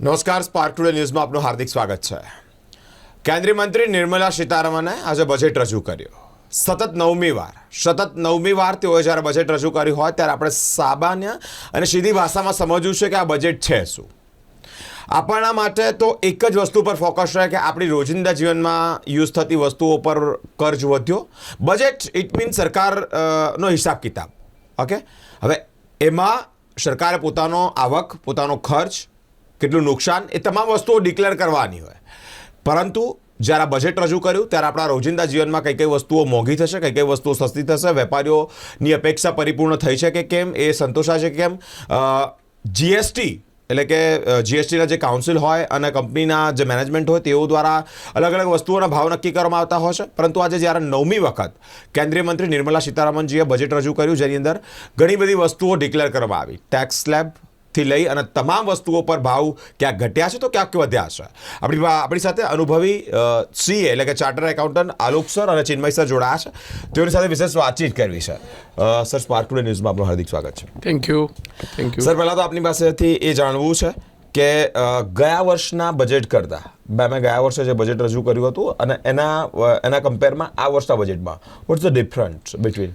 નમસ્કાર spark today ન્યૂઝમાં આપનું હાર્દિક સ્વાગત છે. કેન્દ્રીય મંત્રી નિર્મલા સીતારમણે આજે બજેટ રજૂ કર્યું. સતત નવમી વાર, સતત નવમી વાર તેઓએ જ્યારે બજેટ રજૂ કર્યું હોય ત્યારે આપણે સામાન્ય અને સીધી ભાષામાં સમજવું છે કે આ બજેટ છે શું. આપણા માટે તો એક જ વસ્તુ પર ફોકસ રહે કે આપણી રોજિંદા જીવનમાં યુઝ થતી વસ્તુઓ પર કર્જ વધ્યો. બજેટ ઇટ મીન સરકાર નો હિસાબ કિતાબ. ઓકે હવે એમાં સરકારે પોતાનો આવક, પોતાનો ખર્ચ કેટલું નુકસાન, એ તમામ વસ્તુઓ ડિક્લેર કરવાની હોય. પરંતુ જ્યારે બજેટ રજૂ કર્યું, ત્યારે આપણા રોજિંદા જીવનમાં કઈ કઈ વસ્તુઓ મોંઘી થશે, કઈ કઈ વસ્તુઓ સસ્તી થશે, વેપારીઓની અપેક્ષા પરિપૂર્ણ થઈ છે કે કેમ, એ સંતોષાશે કે કેમ? જીએસટી એટલે કે જીએસટીના જે કાઉન્સિલ હોય અને કંપનીના જે મેનેજમેન્ટ હોય, તેઓ દ્વારા અલગ અલગ વસ્તુઓના ભાવ નક્કી કરવામાં આવતા હોય છે. પરંતુ આજે જ્યારે નવમી વખત કેન્દ્રીય મંત્રી નિર્મલા સીતારામનજીએ બજેટ રજૂ કર્યું, જેની અંદર ઘણી બધી વસ્તુઓ ડિક્લેર કરવામાં આવી. ટેક્સ સ્લેબ થી લઈ અને તમામ વસ્તુઓ પર ભાવ ક્યાંક ઘટ્યા છે તો ક્યાંક વધ્યા છે. આપણી આપણી સાથે અનુભવી સીએ એટલે કે ચાર્ટર એકાઉન્ટન્ટ આલોક સર અને ચિન્મય સર જોડાયા છે. તેઓની સાથે વિશેષ વાતચીત કરવી છે. સર સ્પાર્ક ટુડે ન્યૂઝમાં આપનું હાર્દિક સ્વાગત છે. Thank you thank you sir પહેલાં તો આપની પાસેથી એ જાણવું છે કે ગયા વર્ષના બજેટ કરતાં બે મેં ગયા વર્ષે જે બજેટ રજૂ કર્યું હતું અને એના એના કમ્પેરમાં આ વર્ષના બજેટમાં વોટ્સ ધ ડિફરન્સ બિટવીન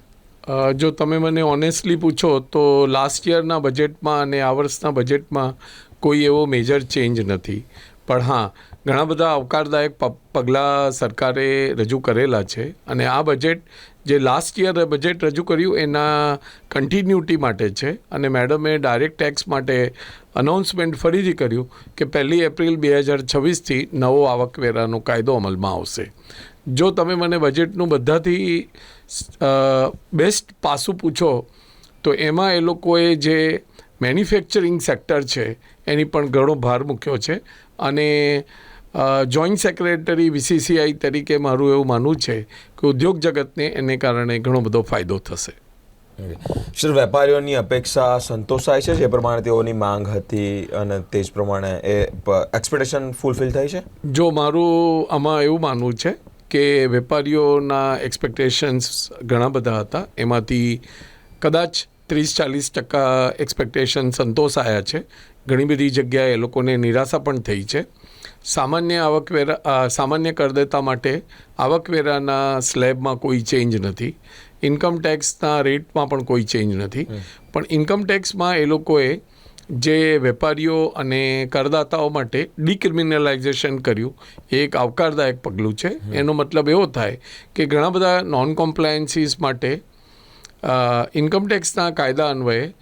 જો તમે મને ઓનેસ્ટલી પૂછો તો લાસ્ટ યરના બજેટમાં અને આ વર્ષના બજેટમાં કોઈ એવો મેજર ચેન્જ નથી. પણ હા, ઘણા બધા આવકારદાયક પગલાં સરકારે રજૂ કરેલા છે અને આ બજેટ જે લાસ્ટ યર બજેટ રજૂ કર્યું એના કન્ટિન્યુટી માટે છે અને મેડમે ડાયરેક્ટ ટેક્સ માટે અનાઉન્સમેન્ટ ફરીથી કર્યું કે પહેલી એપ્રિલ બે હજાર છવ્વીસથી નવો આવકવેરાનો કાયદો અમલમાં આવશે. જો તમે મને બજેટનું બધાથી બેસ્ટ પાસું પૂછો તો એમાં એ લોકોએ જે મેન્યુફેક્ચરિંગ સેક્ટર છે એની પણ ઘણો ભાર મૂક્યો છે. અને જોઈન્ટ સેક્રેટરી વીસીસીઆઈ તરીકે મારું એવું માનવું છે કે ઉદ્યોગ જગતને એને કારણે ઘણો બધો ફાયદો થશે. સર વેપારીઓની અપેક્ષા સંતોષાય છે? જે પ્રમાણે તેઓની માંગ હતી અને તે જ પ્રમાણે એ એક્સપેક્ટેશન ફૂલફિલ થાય છે? જો મારું આમાં એવું માનવું છે કે વેપારીઓના એક્સપેક્ટેશન્સ ઘણા બધા હતા. એમાંથી કદાચ ત્રીસ ચાલીસ ટકા એક્સપેક્ટેશન સંતોષાયા છે. ઘણી બધી જગ્યાએ એ લોકોને નિરાશા પણ થઈ છે. સામાન્ય આવકવેરા સામાન્ય કરદાતા માટે આવકવેરાના સ્લેબમાં કોઈ ચેન્જ નથી. ઇન્કમ ટેક્સના રેટમાં પણ કોઈ ચેન્જ નથી. પણ ઇન્કમ ટેક્સમાં એ લોકોએ જે વેપારીઓ અને કરદાતાઓ માટે ડિક્રિમિનલાઇઝેશન કર્યું એ એક આવકારદાયક પગલું છે. એનો મતલબ એવો થાય કે ઘણા બધા નોન કોમ્પ્લાયન્સીસ માટે ઇન્કમટેક્સના કાયદા અન્વયે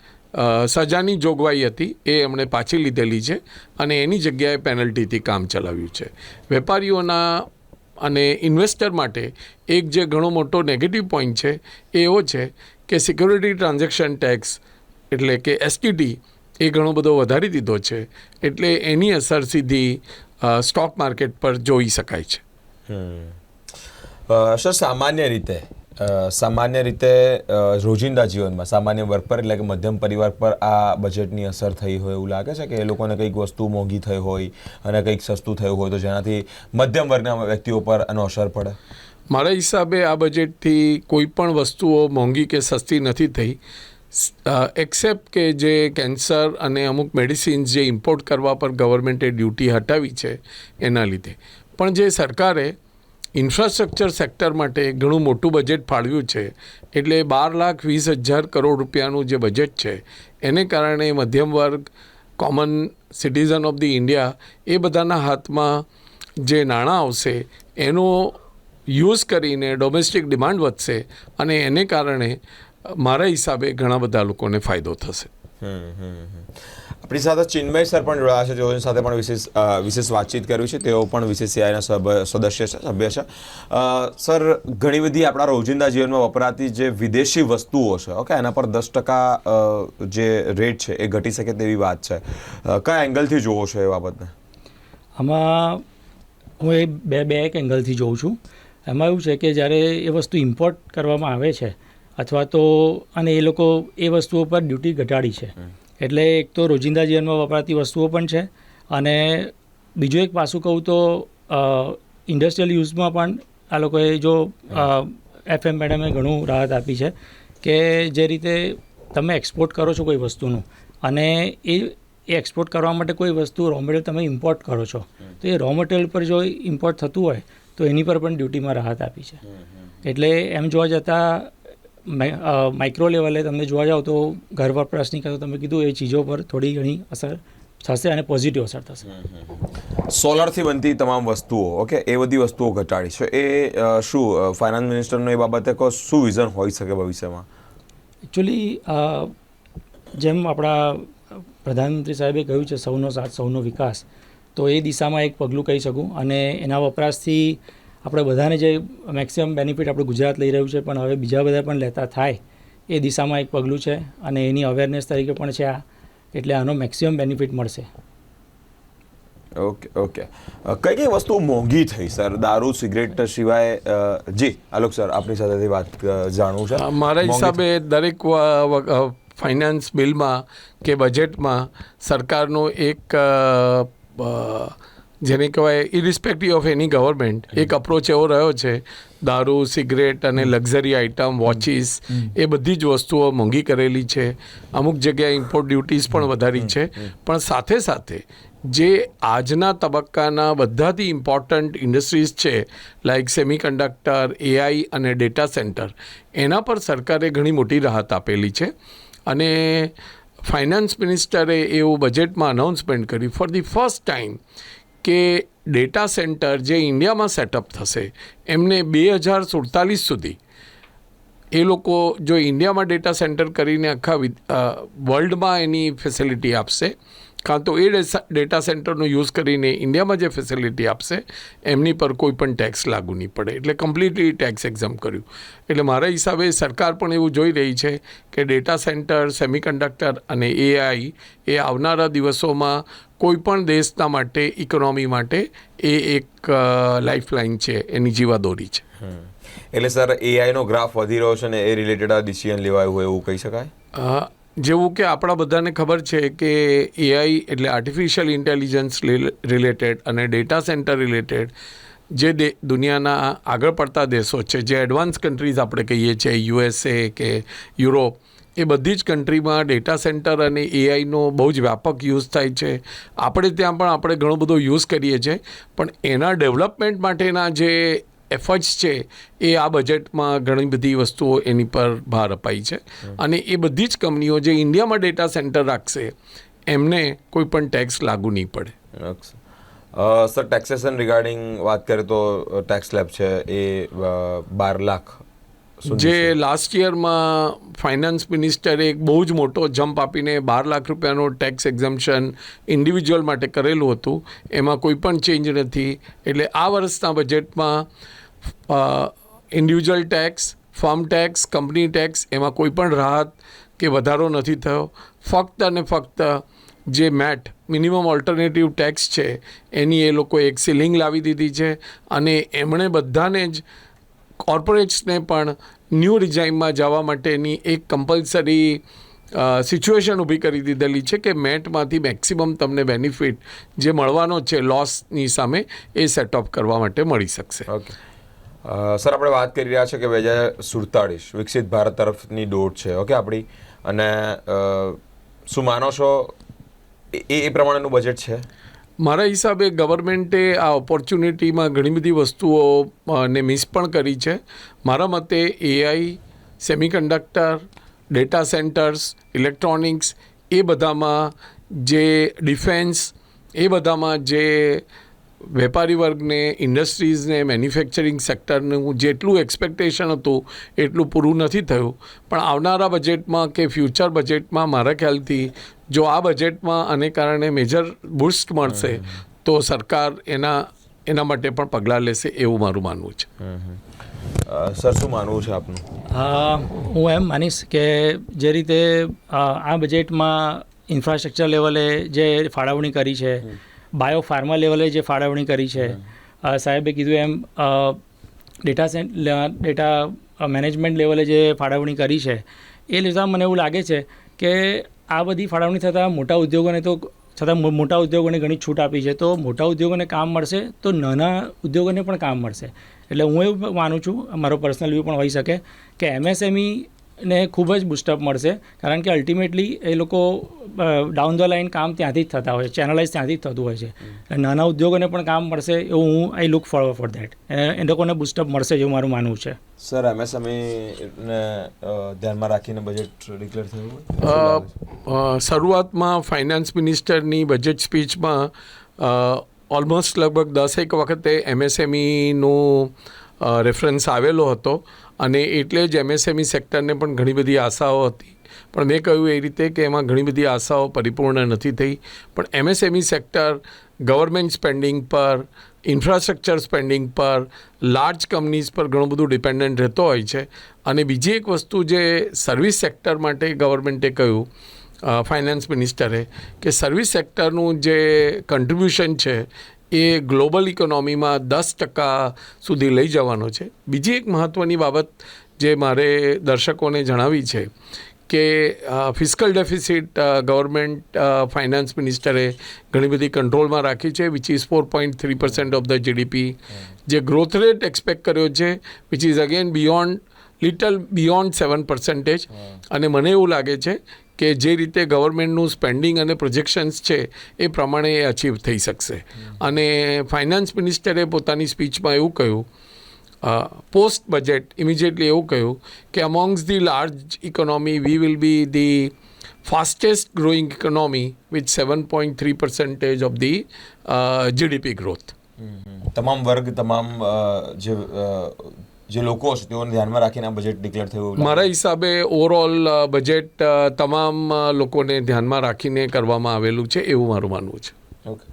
સજાની જોગવાઈ હતી એ એમણે પાછી લીધેલી છે અને એની જગ્યાએ પેનલ્ટીથી કામ ચલાવ્યું છે. વેપારીઓના અને ઇન્વેસ્ટર માટે એક જે ઘણો મોટો નેગેટિવ પોઈન્ટ છે એ એવો છે કે સિક્યોરિટી ટ્રાન્ઝેક્શન ટેક્સ એટલે કે એસટીટી એ ઘણો બધો વધારી દીધો છે. એટલે એની અસર સીધી સ્ટોક માર્કેટ પર જોઈ શકાય છે. સર સામાન્ય રીતે સામાન્ય રીતે રોજિંદા જીવનમાં સામાન્ય વર્ગ પર એટલે કે મધ્યમ પરિવાર પર આ બજેટની અસર થઈ હોય એવું લાગે છે કે એ લોકોને કંઈક વસ્તુ મોંઘી થઈ હોય અને કંઈક સસ્તું થયું હોય તો જેનાથી મધ્યમ વર્ગના વ્યક્તિઓ પર આનો અસર પડે? મારા હિસાબે આ બજેટથી કોઈ પણ વસ્તુઓ મોંઘી કે સસ્તી નથી થઈ. એક્સેપ્ટ કે જે કેન્સર અને અમુક મેડિસિન્સ જે ઇમ્પોર્ટ કરવા પર ગવર્મેન્ટે ડ્યુટી હટાવી છે એના લીધે. પણ જે સરકારે ઇન્ફ્રાસ્ટ્રક્ચર સેક્ટર માટે ઘણું મોટું બજેટ ફાળવ્યું છે, એટલે બાર લાખ વીસ હજાર કરોડ રૂપિયાનું જે બજેટ છે, એને કારણે મધ્યમ વર્ગ common citizen of the India એ બધાના હાથમાં જે નાણાં આવશે, એનો યુઝ કરીને ડોમેસ્ટિક ડિમાન્ડ વધશે અને એને કારણે મારા હિસાબે ઘણા બધા લોકોને ફાયદો થશે. આપણી સાથે ચિન્મય સર પણ જોડાયા છે તેઓની સાથે પણ વિશેષ વિશેષ વાતચીત કરવી છે. તેઓ પણ વિશેષ સદસ્ય છે સભ્ય છે. સર ઘણી બધી આપણા રોજિંદા જીવનમાં વપરાતી જે વિદેશી વસ્તુઓ છે ઓકે એના પર દસ ટકા જે રેટ છે એ ઘટી શકે તેવી વાત છે. કયા એંગલથી જોવો છો એ બાબતને? આમાં હું એ બે બે એક એંગલથી જોઉં છું. એમાં એવું છે કે જ્યારે એ વસ્તુ ઇમ્પોર્ટ કરવામાં આવે છે અથવા તો અને એ લોકો એ વસ્તુઓ પર ડ્યુટી ઘટાડી છે. એટલે એક તો રોજિંદા જીવનમાં વપરાતી વસ્તુઓ પણ છે અને બીજું એક પાસું કહું તો ઇન્ડસ્ટ્રીયલ યુઝમાં પણ આ લોકોએ જો એફએમ મેડમે ઘણું રાહત આપી છે કે જે રીતે તમે એક્સપોર્ટ કરો છો કોઈ વસ્તુનું અને એ એ એક્સપોર્ટ કરવા માટે કોઈ વસ્તુ રો મટીરિયલ તમે ઇમ્પોર્ટ કરો છો તો એ રો મટીરિયલ પર જો ઇમ્પોર્ટ થતું હોય તો એની પર પણ ડ્યુટીમાં રાહત આપી છે. એટલે એમ જોવા જતાં માઇક્રો લેવલે તમે જોવા જાઓ તો ઘર વપરાશની કાં તમે કીધું એ ચીજો પર થોડી ઘણી અસર થશે અને પોઝિટિવ અસર થશે. સોલરથી બનતી તમામ વસ્તુઓ ઓકે એ બધી વસ્તુઓ ઘટાડી છે. એ શું ફાઇનાન્સ મિનિસ્ટરનો એ બાબતે કહો શું વિઝન હોઈ શકે ભવિષ્યમાં? એકચ્યુઅલી જેમ આપણા પ્રધાનમંત્રી સાહેબે કહ્યું છે સૌનો સાથ સૌનો વિકાસ તો એ દિશામાં એક પગલું કહી શકું અને એના વપરાશથી આપણે બધાને જે મેક્સિમમ બેનિફિટ આપણું ગુજરાત લઈ રહ્યું છે પણ હવે બીજા બધા પણ લેતા થાય એ દિશામાં એક પગલું છે અને એની અવેરનેસ તરીકે પણ છે આ એટલે આનો મેક્સિમમ બેનિફિટ મળશે. Okay okay. કઈ કઈ વસ્તુ મોંઘી થઈ સર? દારૂ સિગરેટ સિવાય જી આલોક સર આપની સાથેથી વાત જાણવું છે. મારા હિસાબે દરેક ફાઇનાન્સ બિલમાં કે બજેટમાં સરકારનો એક જેને કહેવાય ઇરિસ્પેક્ટિવ ઓફ એની ગવર્મેન્ટ એક અપ્રોચ એવો રહ્યો છે દારૂ સિગરેટ અને લક્ઝરી આઇટમ વોચિસ એ બધી જ વસ્તુઓ મોંઘી કરેલી છે. અમુક જગ્યાએ ઇમ્પોર્ટ ડ્યુટીઝ પણ વધારી છે. પણ સાથે સાથે જે આજના તબક્કાના બધાથી ઇમ્પોર્ટન્ટ ઇન્ડસ્ટ્રીઝ છે લાઇક સેમિકન્ડક્ટર એઆઈ અને ડેટા સેન્ટર એના પર સરકારે ઘણી મોટી રાહત આપેલી છે. અને ફાઇનાન્સ મિનિસ્ટરે એવું બજેટમાં અનાઉન્સમેન્ટ કર્યું ફોર ધી ફર્સ્ટ ટાઈમ કે ડેટા સેન્ટર જે ઇન્ડિયામાં સેટઅપ થશે, એમને બે હજાર સુડતાલીસ સુધી એ લોકો જો ઇન્ડિયામાં ડેટા સેન્ટર કરીને આખા વર્લ્ડમાં એની ફેસિલિટી આપશે કાં તો એ ડેટા સેન્ટરનો યુઝ કરીને ઇન્ડિયામાં જે ફેસિલિટી આપશે એમની પર કોઈ પણ ટેક્સ લાગુ નહીં પડે. એટલે કમ્પ્લીટલી ટેક્સ એક્ઝામ કર્યું. એટલે મારા હિસાબે સરકાર પણ એવું જોઈ રહી છે કે ડેટા સેન્ટર સેમિકન્ડક્ટર અને એઆઈ એ આવનારા દિવસોમાં કોઈ પણ દેશના માટે ઇકોનોમી માટે એ એક લાઈફલાઇન છે એની જીવાદોરી છે. એટલે સર એઆઈનો ગ્રાફ વધી રહ્યો છે ને એ રિલેટેડ આ ડિસિઝન લેવાયું હોય એવું કહી શકાય? જેવું કે આપણા બધાને ખબર છે કે એઆઈ એટલે આર્ટિફિશિયલ ઇન્ટેલિજન્સ રિલેટેડ અને ડેટા સેન્ટર રિલેટેડ જે દુનિયાના આગળ પડતા દેશો છે, જે એડવાન્સ કન્ટ્રીઝ આપણે કહીએ છીએ યુએસએ કે યુરોપ એ બધી જ કન્ટ્રીમાં ડેટા સેન્ટર અને એઆઈનો બહુ જ વ્યાપક યુઝ થાય છે. આપણે ત્યાં પણ આપણે ઘણો બધો યુઝ કરીએ છીએ, પણ એના ડેવલપમેન્ટ માટેના જે એફર્ટ્સ છે એ આ બજેટમાં ઘણી બધી વસ્તુઓ એની પર ભાર અપાઈ છે. અને એ બધી જ કંપનીઓ જે ઇન્ડિયામાં ડેટા સેન્ટર રાખશે એમને કોઈ પણ ટેક્સ લાગુ નહીં પડે. સર ટેક્સેશન રિગાર્ડિંગ વાત કરીએ તો ટેક્સ સ્લેબ છે એ બાર લાખ જે લાસ્ટ યરમાં ફાઇનાન્સ મિનિસ્ટરે એક બહુ જ મોટો જમ્પ આપીને બાર લાખ રૂપિયાનો ટેક્સ એક્ઝમ્પશન ઇન્ડિવિજ્યુઅલ માટે કરેલું હતું. એમાં કોઈ પણ ચેન્જ નથી. એટલે આ વર્ષના બજેટમાં individual tax firm tax company tax એમાં કોઈ પણ રાહત કે વધારો નથી થયો. ફક્ત અને ફક્ત જે મેટ મિનિમમ ઓલ્ટરનેટિવ ટેક્સ છે, એની એ લોકો એક સીલિંગ લાવી દીધી છે અને એમણે બધાને જ કોર્પોરેટ્સને પણ ન્યૂ રિઝાઇમમાં જવા માટેની એક કમ્પલસરી સિચ્યુએશન ઊભી કરી દીધેલી છે કે મેટમાંથી મેક્સિમમ તમને બેનિફિટ જે મળવાનો છે લોસની સામે એ સેટ ઓફ કરવા માટે મળી શકશે. ઓકે સર, આપણે વાત કરી રહ્યા છે કે બે હજાર સુડતાળીસ, વિકસિત ભારત તરફની દોડ છે, ઓકે, આપણી? અને શું માનો છો? એ એ પ્રમાણેનું બજેટ છે? મારા હિસાબે ગવર્મેન્ટે આ ઓપોર્ચ્યુનિટીમાં ઘણી બધી વસ્તુઓ ને મિસ પણ કરી છે. મારા મતે AI semiconductor data centres electronics એ બધામાં જે ડિફેન્સ એ બધામાં જે વેપારી વર્ગને ઇન્ડસ્ટ્રીઝને મેન્યુફેક્ચરિંગ સેક્ટરનું જેટલું એક્સપેક્ટેશન હતું એટલું પૂરું નથી થયું. પણ આવનારા બજેટમાં કે ફ્યુચર બજેટમાં મારા ખ્યાલથી જો આ બજેટમાં આને કારણે મેજર બુસ્ટ મળશે તો સરકાર એના એના માટે પણ પગલાં લેશે એવું મારું માનવું છે. સર શું માનવું છે આપનું? હા હું એમ માનીશ કે જે રીતે આ બજેટમાં ઇન્ફ્રાસ્ટ્રક્ચર લેવલે જે ફાળવણી કરી છે બાયો ફાર્મા લેવલે જે ફાળવણી કરી છે સાહેબે કીધું એમ ડેટા સેન્ટ ડેટા મેનેજમેન્ટ લેવલે જે ફાળવણી કરી છે એ લીધા મને એવું લાગે છે કે આ બધી ફાળવણી થતાં મોટા ઉદ્યોગોને તો છતાં મોટા ઉદ્યોગોને ઘણી છૂટ આપી છે તો મોટા ઉદ્યોગોને કામ મળશે તો નાના ઉદ્યોગોને પણ કામ મળશે. એટલે હું એવું માનું છું મારો પર્સનલ વ્યૂ પણ હોઈ શકે કે એમએસએમઈ ને ખૂબ જ બુસ્ટઅપ મળશે. કારણ કે અલ્ટિમેટલી એ લોકો ડાઉન ધ લાઇન કામ ત્યાંથી જ થતા હોય છે. ચેનલાઇઝ ત્યાંથી જ થતું હોય છે. અને નાના ઉદ્યોગોને પણ કામ મળશે એવું હું I look forward for that એ લોકોને બુસ્ટઅપ મળશે જેવું મારું માનવું છે. સર એમએસએમઈ ને ધ્યાનમાં રાખીને બજેટ ડિક્લેર થયું શરૂઆતમાં ફાઇનાન્સ મિનિસ્ટરની બજેટ સ્પીચમાં ઓલમોસ્ટ લગભગ દસેક વખતે એમએસએમઈનું રેફરન્સ આવેલો હતો. અને એટલે જ એમએસએમઈ સેક્ટરને પણ ઘણી બધી આશાઓ હતી. પણ મેં કહ્યું એ રીતે કે એમાં ઘણી બધી આશાઓ પરિપૂર્ણ નથી થઈ. પણ એમએસએમઈ સેક્ટર ગવર્મેન્ટ સ્પેન્ડિંગ પર ઇન્ફ્રાસ્ટ્રક્ચર સ્પેન્ડિંગ પર લાર્જ કંપનીઝ પર ઘણું બધું ડિપેન્ડન્ટ રહેતો હોય છે. અને બીજી એક વસ્તુ જે સર્વિસ સેક્ટર માટે ગવર્મેન્ટે કહ્યું ફાઇનાન્સ મિનિસ્ટરે કે સર્વિસ સેક્ટરનું જે કન્ટ્રીબ્યુશન છે એ ગ્લોબલ ઇકોનોમીમાં દસ ટકા સુધી લઈ જવાનો છે. બીજી એક મહત્ત્વની બાબત જે મારે દર્શકોને જણાવી છે કે ફિસ્કલ ડેફિસિટ ગવર્મેન્ટ ફાઇનાન્સ મિનિસ્ટરે ઘણી બધી કંટ્રોલમાં રાખી છે which is four point three percent of the GDP જે ગ્રોથ રેટ એક્સપેક્ટ કર્યો છે which is again beyond little beyond seven percentage અને મને એવું લાગે છે કે જે રીતે ગવર્મેન્ટનું સ્પેન્ડિંગ અને પ્રોજેક્શન્સ છે એ પ્રમાણે એ અચીવ થઈ શકશે. અને ફાઇનાન્સ મિનિસ્ટરે પોતાની સ્પીચમાં એવું કહ્યું પોસ્ટ બજેટ ઇમિજિએટલી એવું કહ્યું કે amongst the large economy we will be the fastest growing economy with seven point three percentage of the GDP growth તમામ વર્ગ તમામ જે જે લોકો હશે તેઓને ધ્યાનમાં રાખીને આ બજેટ ડિક્લેર થયું મારા હિસાબે ઓવરઓલ બજેટ તમામ લોકોને ધ્યાનમાં રાખીને કરવામાં આવેલું છે એવું મારું માનવું છે. Okay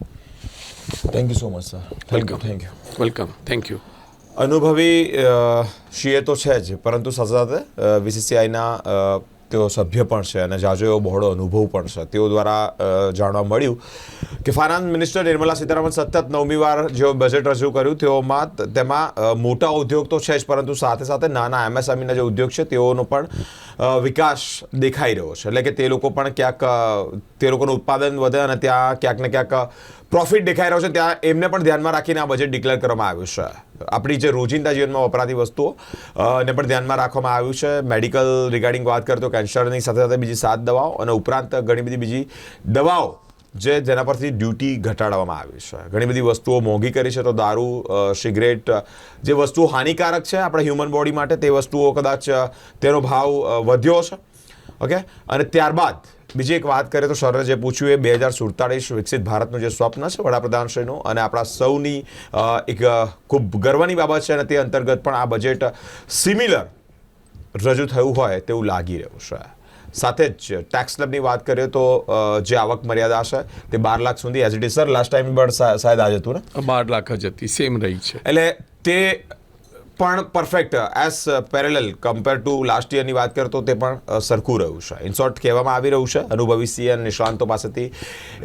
thank you so much sir welcome thank you welcome thank you અનુભવી સીએ તો છે જ પરંતુ સાથે સાથે વીસીસીઆઈના તેઓ સભ્ય પણ છે અને જાજો એવો બહોળો અનુભવ પણ છે. તેઓ દ્વારા જાણવા મળ્યું કે ફાઇનાન્સ મિનિસ્ટર નિર્મલા સીતારામન સતત નવમી વાર જેઓ બજેટ રજૂ કર્યું, તેઓમાં તેમાં મોટા ઉદ્યોગ તો છે જ, પરંતુ સાથે સાથે નાના એમએસએમઈના જે ઉદ્યોગ છે, તેઓનો પણ વિકાસ દેખાઈ રહ્યો છે. એટલે કે તે લોકો પણ ક્યાંક તે લોકોનું ઉત્પાદન વધે અને ત્યાં ક્યાંક ને ક્યાંક પ્રોફિટ દેખાઈ રહ્યો છે. ત્યાં એમને પણ ધ્યાનમાં રાખીને આ બજેટ ડિક્લેર કરવામાં આવ્યું છે. આપણી જે રોજિંદા જીવનમાં વપરાતી વસ્તુઓ ને પણ ધ્યાનમાં રાખવામાં આવ્યું છે. મેડિકલ રિગાર્ડિંગ વાત કરતો કેન્સરની સાથે સાથે બીજી સાત દવાઓ અને ઉપરાંત ઘણી બધી બીજી દવાઓ જે જેના પરથી ડ્યુટી ઘટાડવામાં આવી છે. ઘણી બધી વસ્તુઓ મોંઘી કરી છે, તો દારૂ સિગરેટ જે વસ્તુઓ હાનિકારક છે આપણા હ્યુમન બોડી માટે, તે વસ્તુઓ કદાચ તેનો ભાવ વધ્યો છે ઓકે અને ત્યારબાદ બીજી એક વાત કરીએ તો સરરે જે પૂછ્યું એ બે હજાર સુડતાળીસ વિકસિત ભારતનું જે સ્વપ્ન છે વડાપ્રધાનશ્રીનું અને આપણા સૌની એક ખૂબ ગર્વની બાબત છે અને તે અંતર્ગત પણ આ બજેટ સિમિલર રજૂ થયું હોય તેવું લાગી રહ્યું છે. સાથે જ ટેક્સ સ્લેબની વાત કરીએ તો જે આવક મર્યાદા છે તે બાર લાખ સુધી as it is sir last time પણ શાયદ આ જ હતું ને? બાર લાખ જ હતી. સેમ રહી છે. એટલે તે પણ perfect as parallel compare to last યરની વાત કરીએ તો તે પણ સરખું રહ્યું છે. ઇન શોર્ટ કહેવામાં આવી રહ્યું છે અનુભવી સીએ અને નિષ્ણાંતો પાસેથી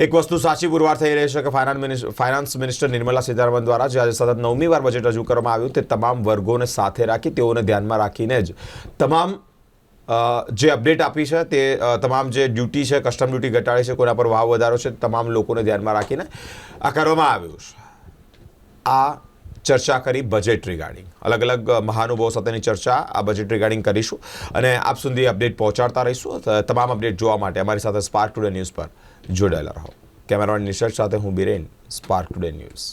એક વસ્તુ સાચી પુરવાર થઈ રહી છે કે finance minister finance minister Nirmala Sitharaman દ્વારા જે આજે સતત નવમી વાર બજેટ રજૂ કરવામાં આવ્યું તે તમામ વર્ગોને સાથે રાખી તેઓને ધ્યાનમાં રાખીને જ તમામ જે અપડેટ આપી છે તે તમામ જે ડ્યુટી છે, કસ્ટમ ડ્યુટી ઘટાડી છે કોના પર ભાવ વધારો છે, તમામ લોકોને ધ્યાનમાં રાખીને આ કરવામાં આવ્યું છે. આ ચર્ચા કરી બજેટ રિગાર્ડિંગ અલગ અલગ મહાનુભાવો સાથેની ચર્ચા આ બજેટ રિગાર્ડિંગ કરીશું અને આપ સુધી અપડેટ પહોંચાડતા રહીશું. તમામ અપડેટ જોવા માટે અમારી સાથે સ્પાર્ક ટુડે ન્યૂઝ પર જોડાયેલા રહો. કેમેરામેન નિશર્ટ સાથે હું બિરેન સ્પાર્ક ટુડે ન્યૂઝ